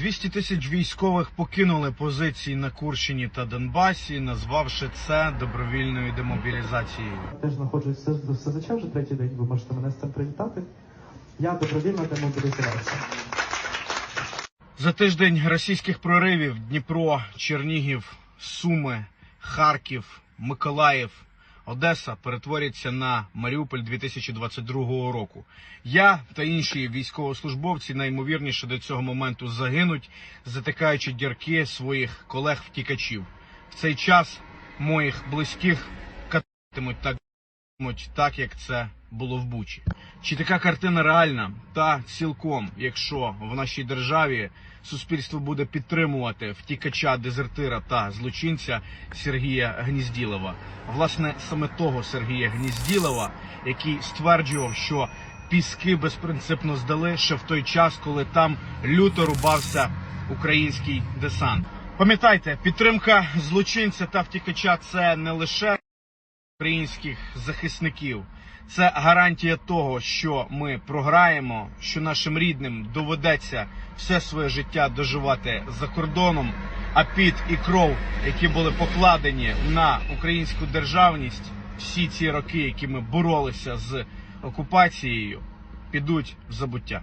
200 тисяч військових покинули позиції на Курщині та Донбасі, назвавши це добровільною демобілізацією. Теж знаходжусь в СЗЧ вже третій день, ви можете мене з цим привітати. Я добровільно демобілізувався. За тиждень російських проривів Дніпро, Чернігів, Суми, Харків, Миколаїв, Одеса перетворяться на Маріуполь 2022 року. Я та інші військовослужбовці наймовірніше до цього моменту загинуть, затикаючи дірки своїх колег-втікачів. В цей час моїх близьких кататимуть так так, як це було в Бучі. Чи така картина реальна? Та цілком, якщо в нашій державі суспільство буде підтримувати втікача, дезертира та злочинця Сергія Гнізділова. Власне, саме того Сергія Гнізділова, який стверджував, що піски безпринципно здали ще в той час, коли там люто рубався український десант. Пам'ятайте, підтримка злочинця та втікача це не лише українських захисників. Це гарантія того, що ми програємо, що нашим рідним доведеться все своє життя доживати за кордоном, а під і кров, які були покладені на українську державність, всі ці роки, які ми боролися з окупацією, підуть в забуття.